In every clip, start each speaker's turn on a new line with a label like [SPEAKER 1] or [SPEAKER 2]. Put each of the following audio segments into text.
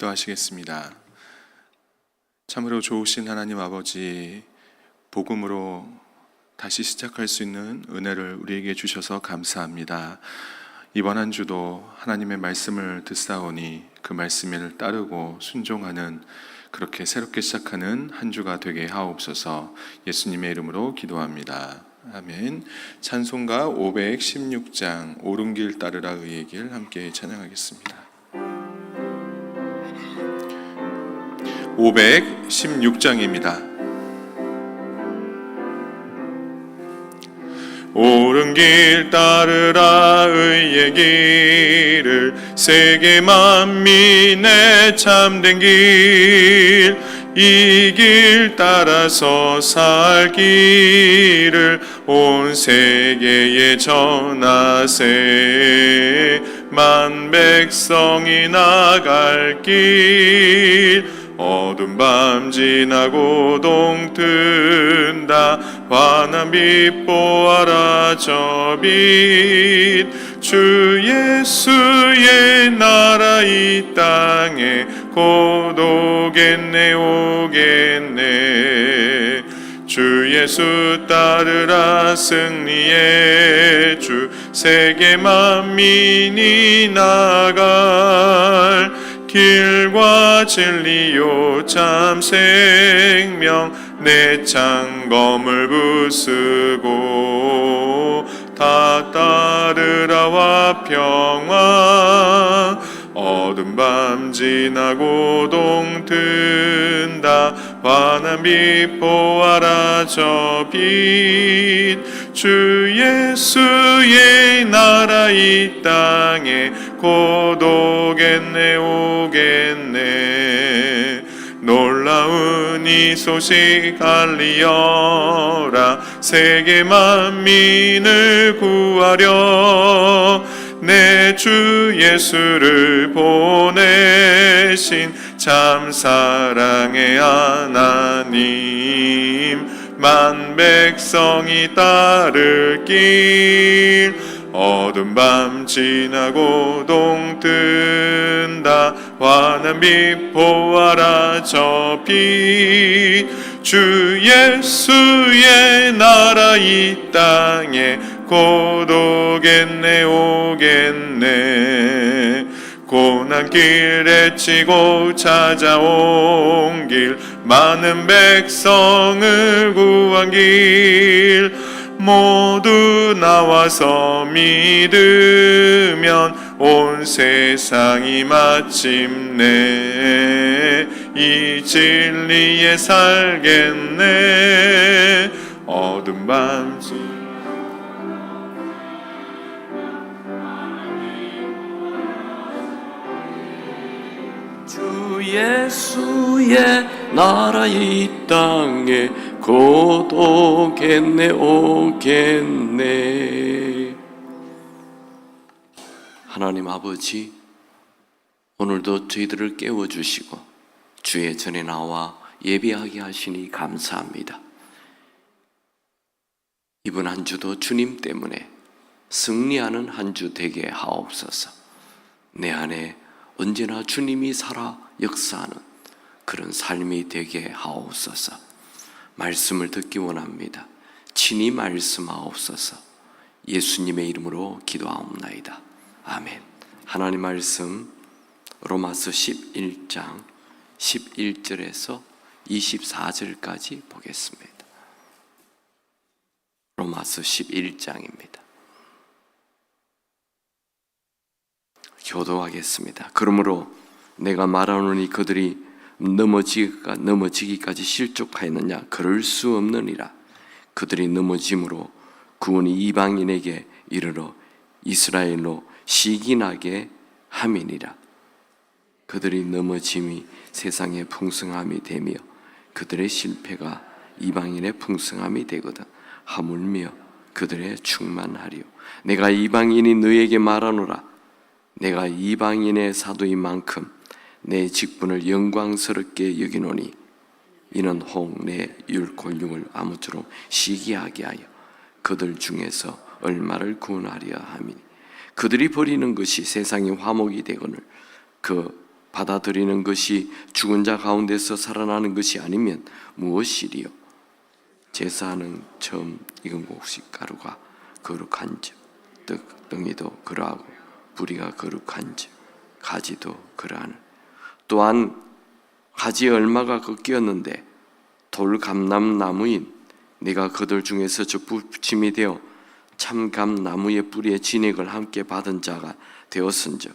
[SPEAKER 1] 기도하시겠습니다. 참으로 좋으신 하나님 아버지, 복음으로 다시 시작할 수 있는 은혜를 우리에게 주셔서 감사합니다. 이번 한 주도 하나님의 말씀을 듣사오니 그 말씀을 따르고 순종하는 그렇게 새롭게 시작하는 한 주가 되게 하옵소서 예수님의 이름으로 기도합니다. 아멘. 찬송가 516장 오른길 따르라 의의 길 함께 찬양하겠습니다. 516장입니다. 옳은 길 따르라 의의 길을 세계 만민의 참된 길 이 길 따라서 살 길을 온 세계에 전하세 만 백성이 나갈 길 어둠 밤 지나고 동튼다. 환한 빛 보아라 저 빛 주 예수의 나라 이 땅에 곧 오겠네 오겠네. 주 예수 따르라 승리의 주 세계 만민이 나갈 길과 진리요 참 생명 내 창검을 부수고 다 따르라와 평화 어둠 밤 지나고 동튼다. 환한 빛 보아라 저 빛 주 예수의 나라 이 땅에 곧 오겠네 오겠네. 놀라운 이 소식 알리어라. 세계 만민을 구하려 내 주 예수를 보내신 참 사랑의 하나님. 만 백성이 따를 길 어둠 밤 지나고 동뜬다. 환한 빛 보아라 저빛 주 예수의 나라 이 땅에 곧 오겠네 오겠네. 고난 길 에 치고 찾아온 길 많은 백성을 구한 길 모두 나와서 믿으면 온 세상이 마침내 이 진리에 살겠네. 어둠 밤 지-
[SPEAKER 2] 주 예수의 나라 이 땅에 곧 오겠네 오겠네. 하나님 아버지 오늘도 저희들을 깨워주시고 주의 전에 나와 예배하게 하시니 감사합니다. 이번 한 주도 주님 때문에 승리하는 한 주 되게 하옵소서. 내 안에 언제나 주님이 살아 역사하는 그런 삶이 되게 하옵소서. 말씀을 듣기 원합니다. 친히 말씀하옵소서. 예수님의 이름으로 기도하옵나이다. 아멘. 하나님 말씀 로마서 11장 11절에서 24절까지 보겠습니다. 로마서 11장입니다. 교도하겠습니다. 그러므로 내가 말하노니 그들이 넘어지기가 넘어지기까지 실족하였느냐 그럴 수 없느니라. 그들이 넘어짐으로 구원이 이방인에게 이르러 이스라엘로 시기나게 함이니라. 그들이 넘어짐이 세상의 풍성함이 되며 그들의 실패가 이방인의 풍성함이 되거든 하물며 그들의 충만하리요. 내가 이방인이 너에게 말하노라. 내가 이방인의 사도인 만큼 내 직분을 영광스럽게 여기노니 이는 혹 내 율골육을 아무쪼록 시기하게 하여 그들 중에서 얼마를 구원하려 함이니 그들이 버리는 것이 세상의 화목이 되거늘 그 받아들이는 것이 죽은 자 가운데서 살아나는 것이 아니면 무엇이리요? 제사는 처음 익은 곡식 가루가 거룩한즉 떡덩이도 그러하고 뿌리가 거룩한즉 가지도 그러하는 또한 가지에 얼마가 꺾였는데 돌 감람 나무인 네가 그들 중에서 접붙임이 되어 참감나무의 뿌리에 진액을 함께 받은 자가 되었은즉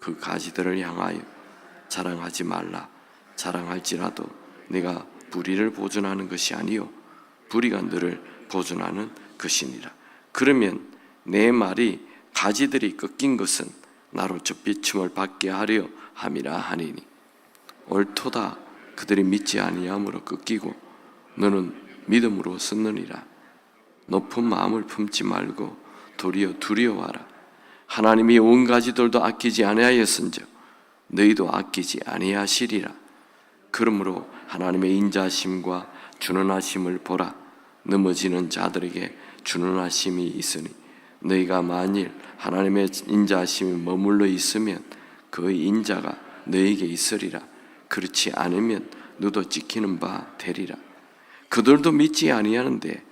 [SPEAKER 2] 그 가지들을 향하여 자랑하지 말라. 자랑할지라도 내가 뿌리를 보존하는 것이 아니요 뿌리가 너를 보존하는 것이니라. 그러면 내 말이 가지들이 꺾인 것은 나로 접비침을 받게 하려 함이라 하니니 옳도다. 그들이 믿지 아니함으로 꺾이고 너는 믿음으로 썼느니라. 높은 마음을 품지 말고 도리어 두려워하라. 하나님이 온 가지들도 아끼지 아니하였은즉 너희도 아끼지 아니하시리라. 그러므로 하나님의 인자심과 준원하심을 보라. 넘어지는 자들에게 준원하심이 있으니 너희가 만일 하나님의 인자심이 머물러 있으면 그 인자가 너희에게 있으리라. 그렇지 않으면 너도 지키는 바 되리라. 그들도 믿지 아니하는데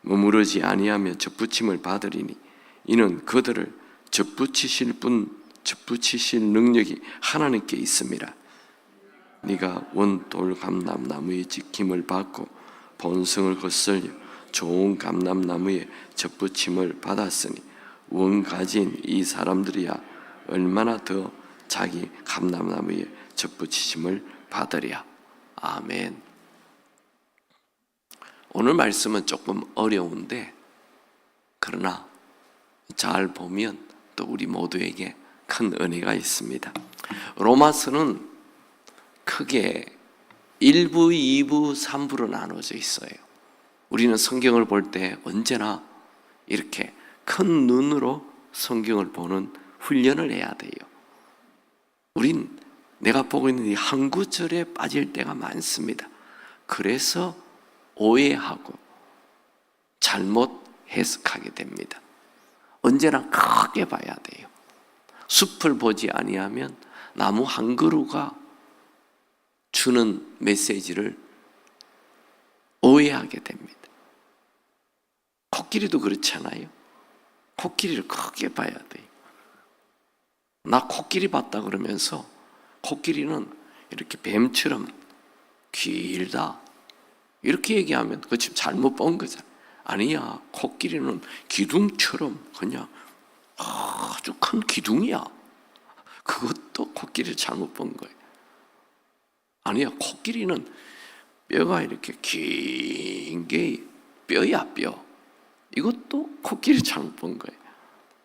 [SPEAKER 2] 머무르지 아니하면 접붙임을 받으리니 이는 그들을 접붙이실 분 접붙이실 능력이 하나님께 있음이라. 네가 원돌 감람나무의 지킴을 받고 본성을 거슬려 좋은 감람나무의 접붙임을 받았으니 원 가진 이 사람들이야 얼마나 더 자기 감람나무의 접붙이심을 받으랴 아멘. 오늘 말씀은 조금 어려운데 그러나 잘 보면 또 우리 모두에게 큰 은혜가 있습니다. 로마서는 크게 1부, 2부, 3부로 나눠져 있어요. 우리는 성경을 볼 때 언제나 이렇게 큰 눈으로 성경을 보는 훈련을 해야 돼요. 우린 내가 보고 있는 이한 구절에 빠질 때가 많습니다. 그래서 오해하고 잘못 해석하게 됩니다. 언제나 크게 봐야 돼요. 숲을 보지 아니하면 나무 한 그루가 주는 메시지를 오해하게 됩니다. 코끼리도 그렇잖아요. 코끼리를 크게 봐야 돼요. 나 코끼리 봤다 그러면서 코끼리는 이렇게 뱀처럼 길다. 이렇게 얘기하면 그 지금 잘못 본 거잖아. 아니야. 코끼리는 기둥처럼 그냥 아주 큰 기둥이야. 그것도 코끼리를 잘못 본 거예요. 아니야. 코끼리는 뼈가 이렇게 긴 게 뼈야, 뼈. 이것도 코끼리 잘못 본 거예요.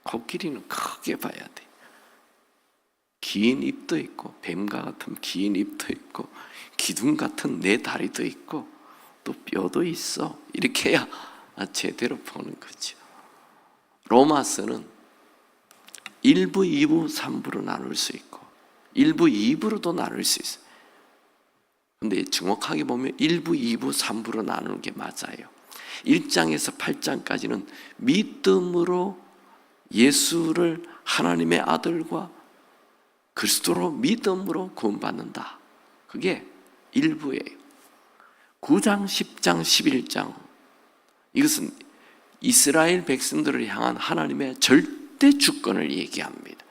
[SPEAKER 2] 코끼리는 크게 봐야 돼. 긴 입도 있고 뱀과 같은 긴 입도 있고 기둥 같은 네 다리도 있고 또 뼈도 있어. 이렇게 해야 제대로 보는 거죠. 로마서는 1부, 2부, 3부로 나눌 수 있고 1부, 2부로도 나눌 수 있어요. 근데 정확하게 보면 1부, 2부, 3부로 나누는 게 맞아요. 1장에서 8장까지는 믿음으로 예수를 하나님의 아들과 그리스도로 믿음으로 구원받는다. 그게 일부예요. 9장, 10장, 11장 이것은 이스라엘 백성들을 향한 하나님의 절대 주권을 얘기합니다.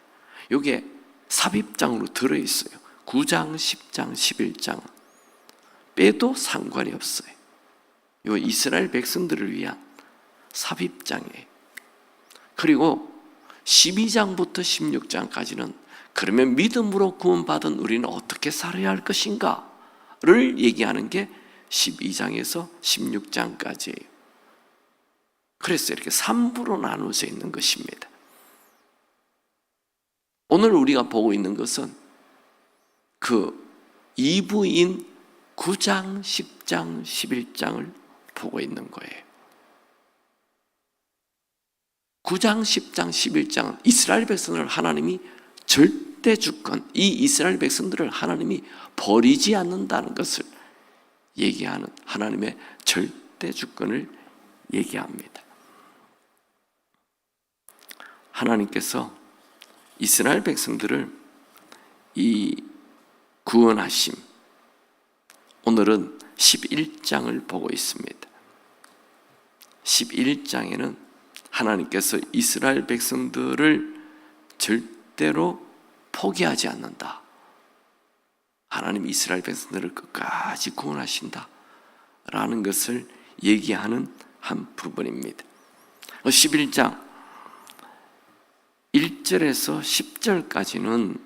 [SPEAKER 2] 이게 삽입장으로 들어 있어요. 9장, 10장, 11장 빼도 상관이 없어요. 이 이스라엘 백성들을 위한 삽입장이에요. 그리고 12장부터 16장까지는 그러면 믿음으로 구원받은 우리는 어떻게 살아야 할 것인가를 얘기하는 게 12장에서 16장까지예요. 그래서 이렇게 3부로 나누어져 있는 것입니다. 오늘 우리가 보고 있는 것은 그 2부인 9장, 10장, 11장을 보고 있는 거예요. 9장, 10장, 11장 이스라엘 백성을 하나님이 절대 주권, 이 이스라엘 백성들을 하나님이 버리지 않는다는 것을 얘기하는 하나님의 절대 주권을 얘기합니다. 하나님께서 이스라엘 백성들을 이 구원하심. 오늘은 11장을 보고 있습니다. 11장에는 하나님께서 이스라엘 백성들을 절대로 포기하지 않는다. 하나님 이스라엘 백성들을 끝까지 구원하신다. 라는 것을 얘기하는 한 부분입니다. 11장 1절에서 10절까지는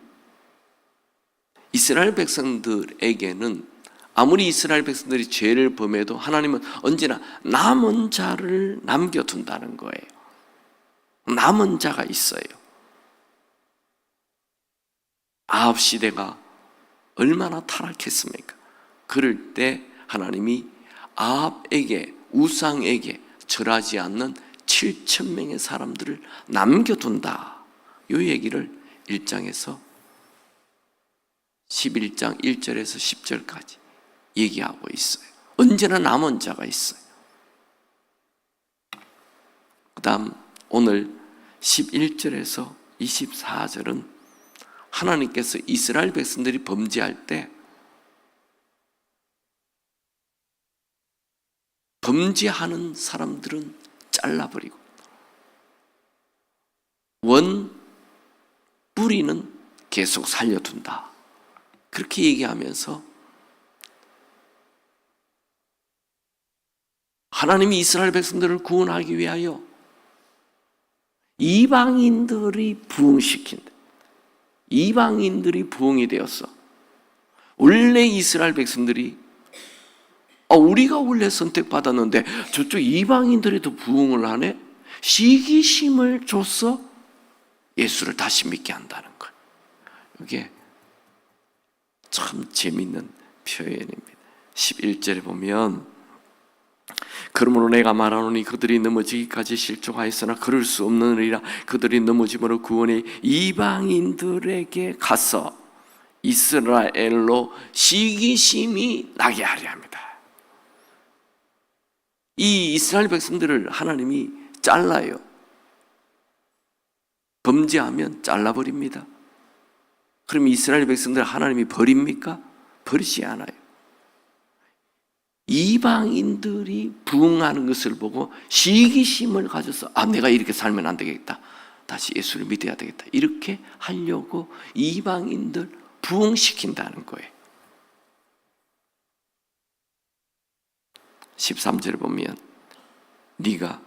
[SPEAKER 2] 이스라엘 백성들에게는 아무리 이스라엘 백성들이 죄를 범해도 하나님은 언제나 남은 자를 남겨둔다는 거예요. 남은 자가 있어요. 아합 시대가 얼마나 타락했습니까? 그럴 때 하나님이 아합에게 우상에게 절하지 않는 7천 명의 사람들을 남겨둔다. 이 얘기를 1장에서 11장 1절에서 10절까지 얘기하고 있어요. 언제나 남은 자가 있어요. 그 다음 오늘 11절에서 24절은 하나님께서 이스라엘 백성들이 범죄할 때 범죄하는 사람들은 잘라버리고 원 뿌리는 계속 살려둔다. 그렇게 얘기하면서 하나님이 이스라엘 백성들을 구원하기 위하여 이방인들이 부흥시킨다. 이방인들이 부흥이 되었어. 원래 이스라엘 백성들이 아, 우리가 원래 선택받았는데 저쪽 이방인들이 더 부흥을 하네? 시기심을 줘서 예수를 다시 믿게 한다는 거예요. 이게 참 재밌는 표현입니다. 11절에 보면 그러므로 내가 말하노니 그들이 넘어지기까지 실족하였으나 그럴 수 없느니라 그들이 넘어짐으로 구원이 이방인들에게 가서 이스라엘로 시기심이 나게 하려 합니다. 이 이스라엘 백성들을 하나님이 잘라요. 범죄하면 잘라버립니다. 그럼 이스라엘 백성들 하나님이 버립니까? 버리지 않아요. 이방인들이 부흥하는 것을 보고 시기심을 가져서 아 내가 이렇게 살면 안 되겠다. 다시 예수를 믿어야 되겠다. 이렇게 하려고 이방인들 부흥시킨다는 거예요. 13절에 보면 네가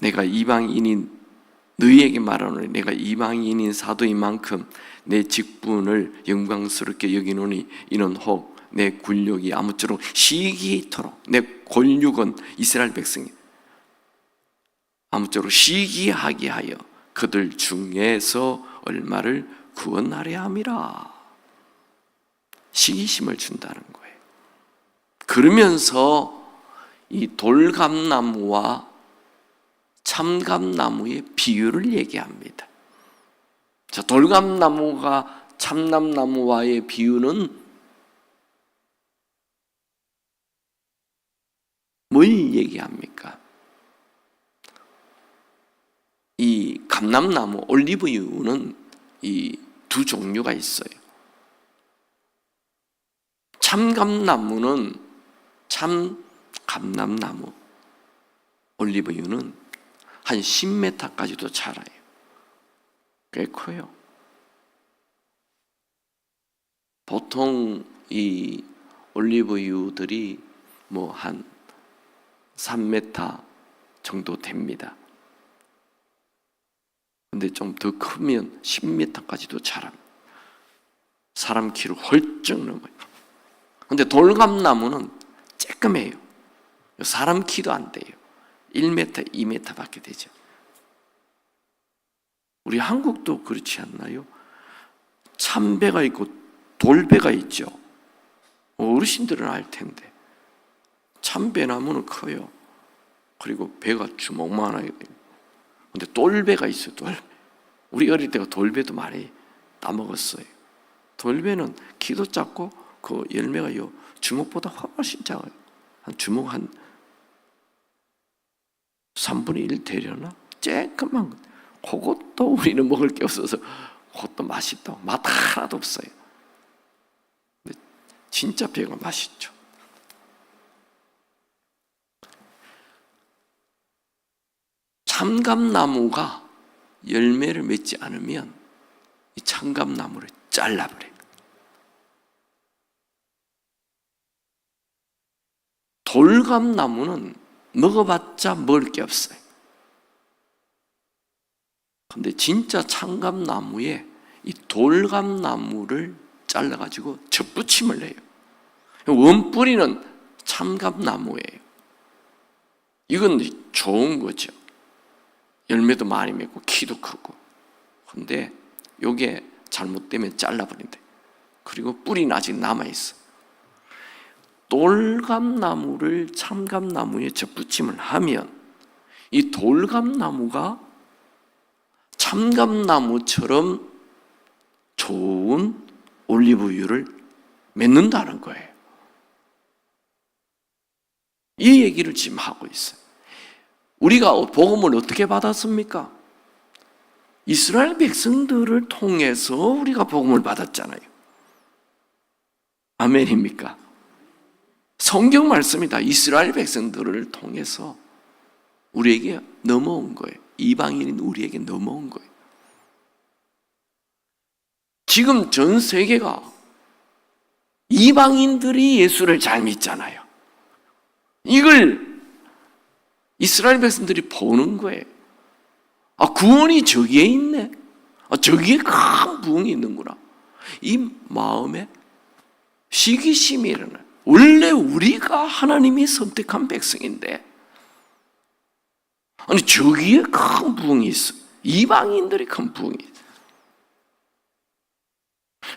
[SPEAKER 2] 내가 이방인인 너희에게 말하노니 내가 이방인인 사도인 만큼 내 직분을 영광스럽게 여기노니 이는 혹 내 굴욕이 아무쪼록 시기토록 내 권력은 이스라엘 백성이 아무쪼록 시기하게 하여 그들 중에서 얼마를 구원하려 함이라 시기심을 준다는 거예요. 그러면서 이 돌감나무와 참감나무의 비유를 얘기합니다. 자, 돌감나무가 참남나무와의 비유는 뭘 얘기합니까? 이 감람나무, 올리브유는 이 두 종류가 있어요. 참감나무는 참 감람나무, 올리브유는 한 10m까지도 자라요. 꽤 커요. 보통 이 올리브유들이 뭐 한 3m 정도 됩니다. 근데 좀 더 크면 10m까지도 자랍니다. 사람 키를 헐쩍 넘어요. 근데 돌감나무는 쬐끔해요. 사람 키도 안 돼요. 1m, 2m 밖에 되죠. 우리 한국도 그렇지 않나요? 참배가 있고 돌배가 있죠. 어르신들은 알 텐데. 참배나무는 커요. 그리고 배가 주먹만 하게 돼요. 근데 돌배가 있어요, 돌. 우리 어릴 때가 돌배도 많이 따먹었어요. 돌배는 키도 작고 그 열매가 요 주먹보다 훨씬 작아요. 한 주먹 한 3분의 1 되려나? 쬐끔한 거. 그것도 우리는 먹을 게 없어서 그것도 맛있다. 맛 하나도 없어요. 근데 진짜 배가 맛있죠. 참감나무가 열매를 맺지 않으면 이 참감나무를 잘라버려요. 돌감나무는 먹어봤자 먹을 게 없어요. 근데 진짜 참감나무에 이 돌감나무를 잘라가지고 접붙임을 해요. 원뿌리는 참감나무예요. 이건 좋은 거죠. 열매도 많이 맺고 키도 크고. 근데 요게 잘못되면 잘라버린대. 그리고 뿌리는 아직 남아있어. 돌감나무를 참감나무에 접붙임을 하면 이 돌감나무가 참감나무처럼 좋은 올리브유를 맺는다는 거예요. 이 얘기를 지금 하고 있어요. 우리가 복음을 어떻게 받았습니까? 이스라엘 백성들을 통해서 우리가 복음을 받았잖아요. 아멘입니까? 성경 말씀이다. 이스라엘 백성들을 통해서 우리에게 넘어온 거예요. 이방인인 우리에게 넘어온 거예요. 지금 전 세계가 이방인들이 예수를 잘 믿잖아요. 이걸 이스라엘 백성들이 보는 거예요. 아, 구원이 저기에 있네. 아, 저기에 큰 부흥이 있는구나. 이 마음에 시기심이 일어나요. 원래 우리가 하나님이 선택한 백성인데, 아니, 저기에 큰 부흥이 있어. 이방인들이 큰 부흥이 있어.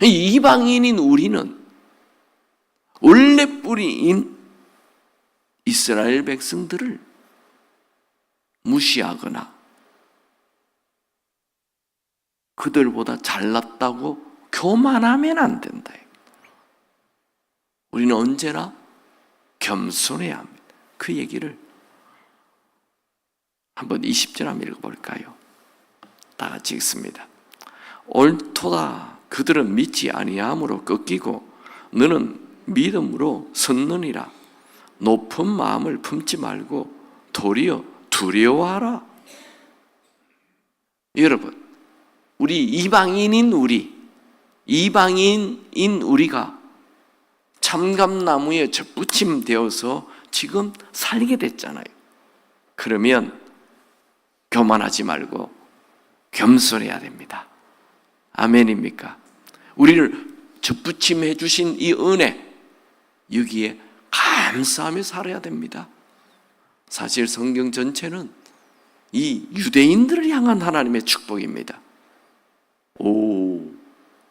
[SPEAKER 2] 이방인인 우리는 원래 뿌리인 이스라엘 백성들을 무시하거나 그들보다 잘났다고 교만하면 안 된다. 우리는 언제나 겸손해야 합니다. 그 얘기를 한번 20절 한번 읽어볼까요? 다 같이 읽습니다. 옳도다 그들은 믿지 아니함으로 꺾이고 너는 믿음으로 섰느니라 높은 마음을 품지 말고 도리어 두려워하라 여러분 우리 이방인인 우리 이방인인 우리가 참감나무에 접붙임 되어서 지금 살게 됐잖아요 그러면 교만하지 말고 겸손해야 됩니다 아멘입니까? 우리를 접붙임 해 주신 이 은혜 여기에 감사하며 살아야 됩니다. 사실 성경 전체는 이 유대인들을 향한 하나님의 축복입니다. 오,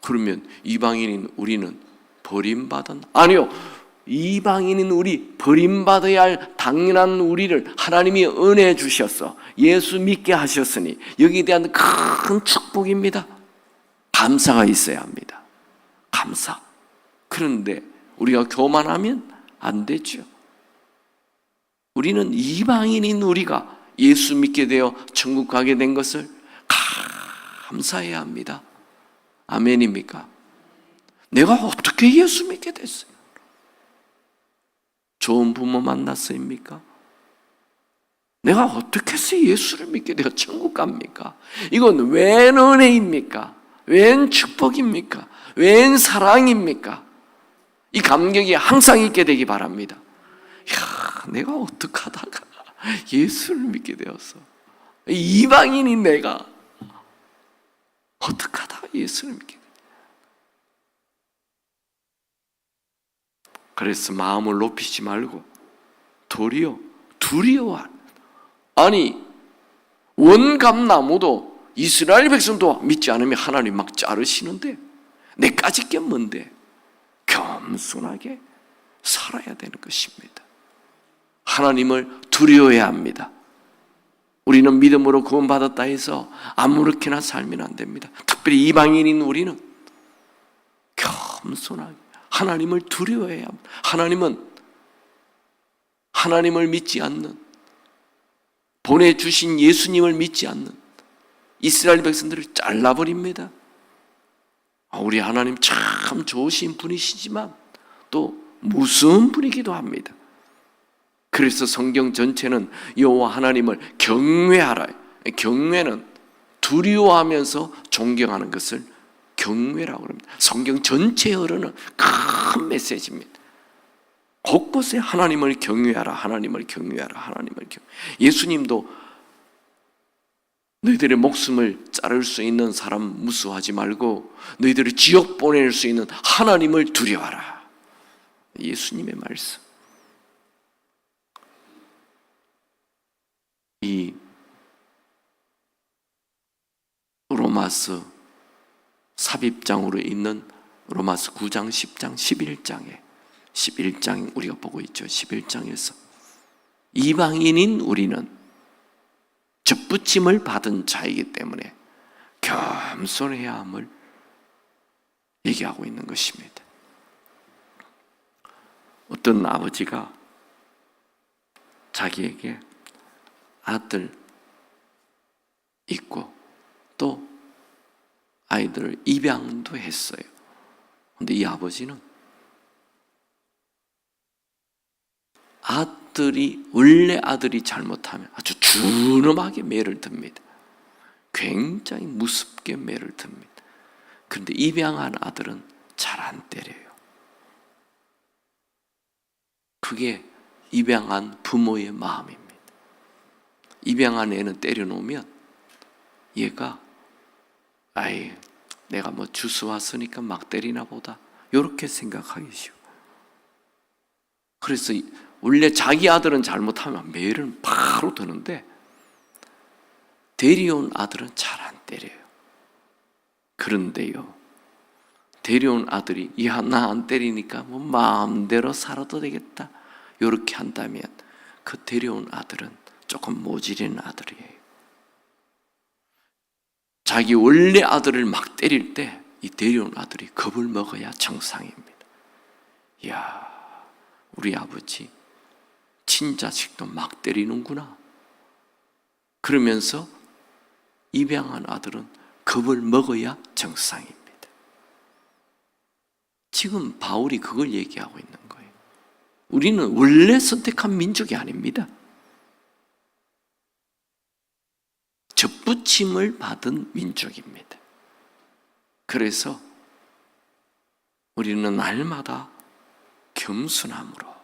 [SPEAKER 2] 그러면 이방인인 우리는 버림받은 아니요. 이방인인 우리 버림받아야 할 당연한 우리를 하나님이 은혜 주셔서 예수 믿게 하셨으니 여기에 대한 큰 축복입니다. 감사가 있어야 합니다. 감사. 그런데 우리가 교만하면 안 되죠. 우리는 이방인인 우리가 예수 믿게 되어 천국 가게 된 것을 감사해야 합니다. 아멘입니까? 내가 어떻게 예수 믿게 됐어요? 좋은 부모 만났습니까? 내가 어떻게 해서 예수를 믿게 되어 천국 갑니까? 이건 웬 은혜입니까? 웬 축복입니까? 웬 사랑입니까? 이 감격이 항상 있게 되기 바랍니다. 야, 내가 어떻게 하다가 예수를 믿게 되었어. 이방인인 내가 어떻게 하다가 예수를 믿게 돼. 그래서 마음을 높이지 말고 도리어 두려워. 아니 원감나무도 이스라엘 백성도 믿지 않으면 하나님 막 자르시는데 내까지 게 뭔데 겸손하게 살아야 되는 것입니다. 하나님을 두려워해야 합니다. 우리는 믿음으로 구원받았다 해서 아무렇게나 살면 안 됩니다. 특별히 이방인인 우리는 겸손하게 하나님을 두려워해야 합니다. 하나님은 하나님을 믿지 않는 보내주신 예수님을 믿지 않는 이스라엘 백성들을 잘라버립니다. 아, 우리 하나님 참 좋으신 분이시지만 또 무서운 분이기도 합니다. 그래서 성경 전체는 여호와 하나님을 경외하라. 경외는 두려워하면서 존경하는 것을 경외라고 합니다. 성경 전체에 흐르는 큰 메시지입니다. 곳곳에 하나님을 경외하라, 하나님을 경외하라, 하나님을 경. 예수님도 너희들의 목숨을 자를 수 있는 사람 무수하지 말고 너희들을 지옥 보낼 수 있는 하나님을 두려워하라. 예수님의 말씀. 이 로마스 삽입장으로 있는 로마스 9장, 10장, 11장에 11장 우리가 보고 있죠. 11장에서 이방인인 우리는 접붙임을 받은 자이기 때문에 겸손해야 함을 얘기하고 있는 것입니다. 어떤 아버지가 자기에게 아들 있고 또 아이들을 입양도 했어요. 근데 이 아버지는 아들이 원래 아들이 잘못하면 아주 준엄하게 매를 듭니다. 굉장히 무섭게 매를 듭니다. 그런데 입양한 아들은 잘 안 때려요. 그게 입양한 부모의 마음입니다. 입양한 애는 때려놓으면 얘가 아이 내가 뭐 주스 왔으니까 막 때리나 보다 이렇게 생각하기 쉬워. 그래서 원래 자기 아들은 잘못하면 매를 바로 드는데 데려온 아들은 잘 안 때려요. 그런데요. 데려온 아들이 야 나 안 때리니까 뭐 마음대로 살아도 되겠다. 이렇게 한다면 그 데려온 아들은 조금 모질이는 아들이에요. 자기 원래 아들을 막 때릴 때 이 데려온 아들이 겁을 먹어야 정상입니다. 야, 우리 아버지 친자식도 막 때리는구나. 그러면서 입양한 아들은 겁을 먹어야 정상입니다. 지금 바울이 그걸 얘기하고 있는 거예요. 우리는 원래 선택한 민족이 아닙니다. 접붙임을 받은 민족입니다. 그래서 우리는 날마다 겸손함으로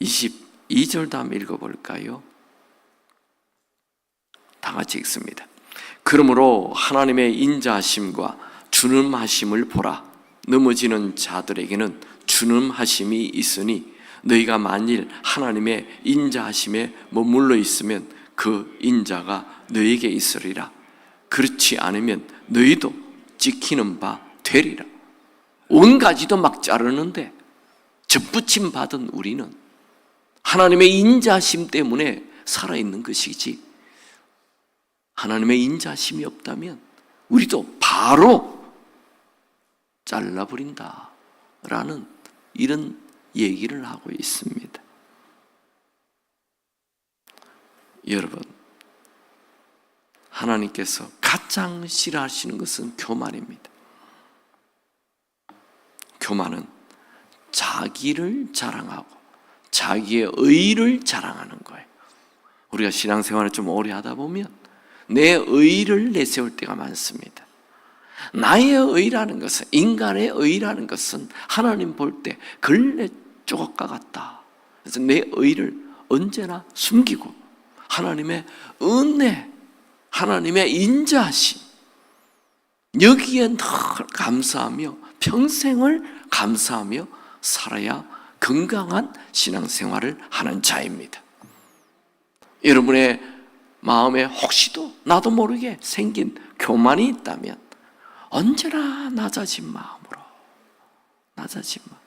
[SPEAKER 2] 22절 다음 읽어볼까요? 다 같이 읽습니다. 그러므로 하나님의 인자하심과 주름하심을 보라. 넘어지는 자들에게는 주름하심이 있으니 너희가 만일 하나님의 인자하심에 머물러 있으면 그 인자가 너에게 있으리라. 그렇지 않으면 너희도 지키는 바 되리라. 온 가지도 막 자르는데 접붙임 받은 우리는 하나님의 인자심 때문에 살아있는 것이지 하나님의 인자심이 없다면 우리도 바로 잘라버린다 라는 이런 얘기를 하고 있습니다. 여러분, 하나님께서 가장 싫어하시는 것은 교만입니다. 교만은 자기를 자랑하고 자기의 의를 자랑하는 거예요. 우리가 신앙생활을 좀 오래 하다 보면 내 의를 내세울 때가 많습니다. 나의 의라는 것은 인간의 의라는 것은 하나님 볼때 걸레 조각과 같다. 그래서 내 의를 언제나 숨기고 하나님의 은혜, 하나님의 인자하심 여기에 늘 감사하며 평생을 감사하며 살아야 건강한 신앙생활을 하는 자입니다. 여러분의 마음에 혹시도 나도 모르게 생긴 교만이 있다면 언제나 낮아진 마음으로 낮아진 마음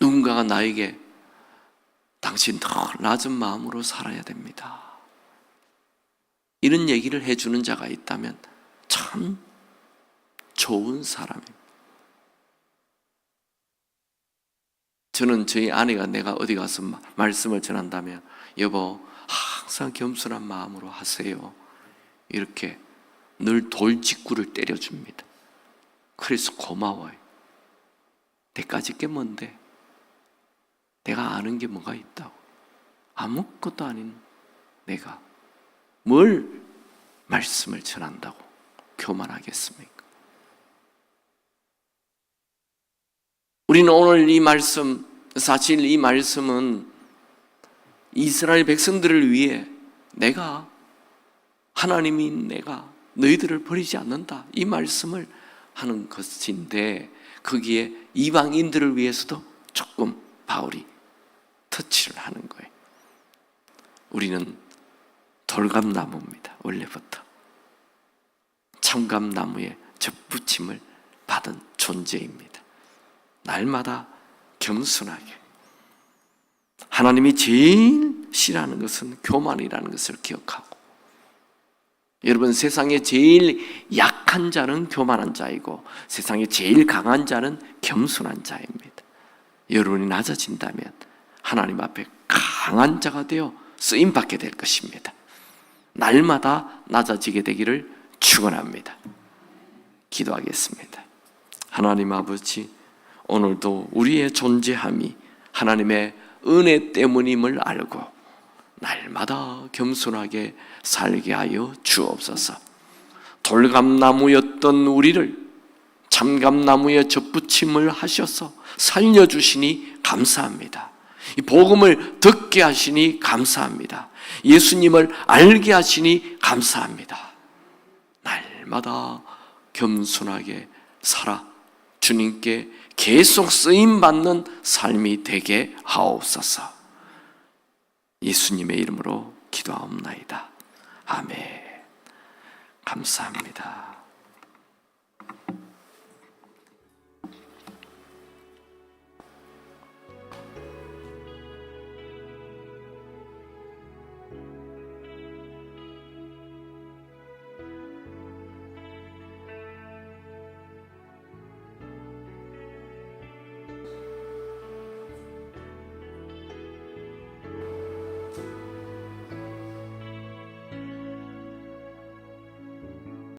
[SPEAKER 2] 누군가가 나에게 당신 더 낮은 마음으로 살아야 됩니다. 이런 얘기를 해주는 자가 있다면 참 좋은 사람입니다. 저는 저희 아내가 내가 어디 가서 말씀을 전한다면 여보 항상 겸손한 마음으로 하세요. 이렇게 늘 돌직구를 때려줍니다. 그래서 고마워요. 내까지 게 뭔데? 내가 아는 게 뭐가 있다고. 아무것도 아닌 내가 뭘 말씀을 전한다고 교만하겠습니까? 우리는 오늘 이 말씀, 사실 이 말씀은 이스라엘 백성들을 위해 내가 하나님인 내가 너희들을 버리지 않는다. 이 말씀을 하는 것인데 거기에 이방인들을 위해서도 조금 바울이 터치를 하는 거예요. 우리는 돌감나무입니다. 원래부터. 참감나무의 접붙임을 받은 존재입니다. 날마다 겸손하게. 하나님이 제일 싫어하는 것은 교만이라는 것을 기억하고 여러분 세상에 제일 약한 자는 교만한 자이고 세상에 제일 강한 자는 겸손한 자입니다. 여러분이 낮아진다면 하나님 앞에 강한 자가 되어 쓰임 받게 될 것입니다. 날마다 낮아지게 되기를 축원합니다. 기도하겠습니다. 하나님 아버지 오늘도 우리의 존재함이 하나님의 은혜 때문임을 알고 날마다 겸손하게 살게 하여 주옵소서. 돌감나무였던 우리를 참감나무에 접붙임을 하셔서 살려주시니 감사합니다. 이 복음을 듣게 하시니 감사합니다. 예수님을 알게 하시니 감사합니다. 날마다 겸손하게 살아 주님께 계속 쓰임 받는 삶이 되게 하옵소서. 예수님의 이름으로 기도하옵나이다. 아멘. 감사합니다.